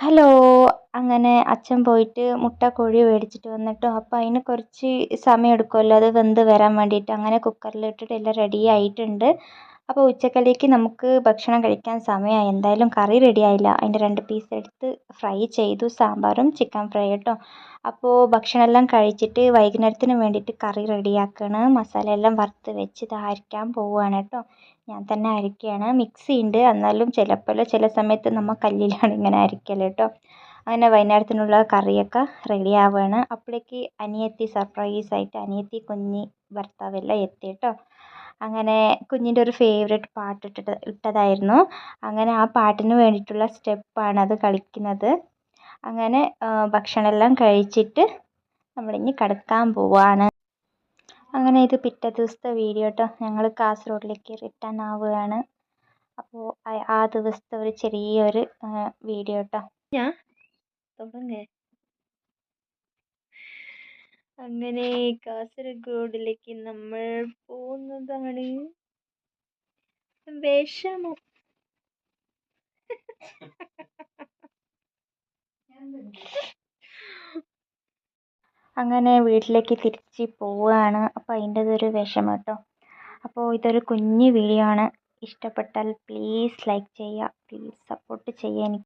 Hello. അങ്ങനെ അച്ഛൻ പോയിട്ട് മുട്ട കോഴി മേടിച്ചിട്ട് വന്നിട്ടോ അപ്പോൾ അതിന് കുറച്ച് സമയം എടുക്കുമല്ലോ അത് വെന്ത് വരാൻ വേണ്ടിയിട്ട്. അങ്ങനെ കുക്കറിലിട്ടിട്ട് എല്ലാം റെഡി ആയിട്ടുണ്ട്. അപ്പോൾ ഉച്ചക്കലേക്ക് നമുക്ക് ഭക്ഷണം കഴിക്കാൻ സമയമായി. എന്തായാലും കറി റെഡി ആയില്ല. അതിന്റെ രണ്ട് പീസ് എടുത്ത് ഫ്രൈ ചെയ്തു. സാമ്പാറും ചിക്കൻ ഫ്രൈ കേട്ടോ. അപ്പോൾ ഭക്ഷണം എല്ലാം കഴിച്ചിട്ട് വൈകുന്നേരത്തിന് വേണ്ടിയിട്ട് കറി റെഡിയാക്കുകയാണ് മസാല എല്ലാം വറുത്ത് വെച്ച് ഇത് പോവുകയാണ് കേട്ടോ. ഞാൻ തന്നെ അരയ്ക്കുകയാണ് മിക്സി ഉണ്ട്. എന്നാലും ചിലപ്പോൾ ചില സമയത്ത് നമ്മൾ കല്ലിലാണ് ഇങ്ങനെ അരയ്ക്കൽ കേട്ടോ. അങ്ങനെ വൈകുന്നേരത്തിനുള്ള കറിയൊക്കെ റെഡി ആവുകയാണ്. അപ്പോഴേക്ക് അനിയത്തി സർപ്രൈസ് ആയിട്ട് അനിയത്തി കുഞ്ഞി ഭർത്താവെല്ലാം എത്തി കേട്ടോ. അങ്ങനെ കുഞ്ഞിന്റെ ഒരു ഫേവറേറ്റ് പാട്ട് ഇട്ടിട്ട് ഇട്ടതായിരുന്നു. അങ്ങനെ ആ പാട്ടിന് വേണ്ടിയിട്ടുള്ള സ്റ്റെപ്പാണ് അത് കളിക്കുന്നത്. അങ്ങനെ ഭക്ഷണമെല്ലാം കഴിച്ചിട്ട് നമ്മളിനി കിടക്കാൻ പോവുകയാണ് അങ്ങനെ ഇത് പിറ്റേ ദിവസത്തെ വീഡിയോ കേട്ടോ ഞങ്ങൾ കാസർഗോഡിലേക്ക് റിട്ടേൺ ആവുകയാണ്. അപ്പോൾ ആ ദിവസത്തെ ഒരു ചെറിയൊരു വീഡിയോ കേട്ടോ ഞാൻ തുടങ്ങേ. അങ്ങനെ കാസർഗോഡിലേക്ക് നമ്മൾ പോകുന്നതാണ്. വിഷമം. അങ്ങനെ വീട്ടിലേക്ക് തിരിച്ച് പോവുകയാണ്. അപ്പോൾ അതിന്റെതൊരു വിഷമം കേട്ടോ. അപ്പോൾ ഇതൊരു കുഞ്ഞു വീഡിയോ ആണ്. ഇഷ്ടപ്പെട്ടാൽ പ്ലീസ് ലൈക്ക് ചെയ്യുക. പ്ലീസ് സപ്പോർട്ട് ചെയ്യുക എനിക്ക്.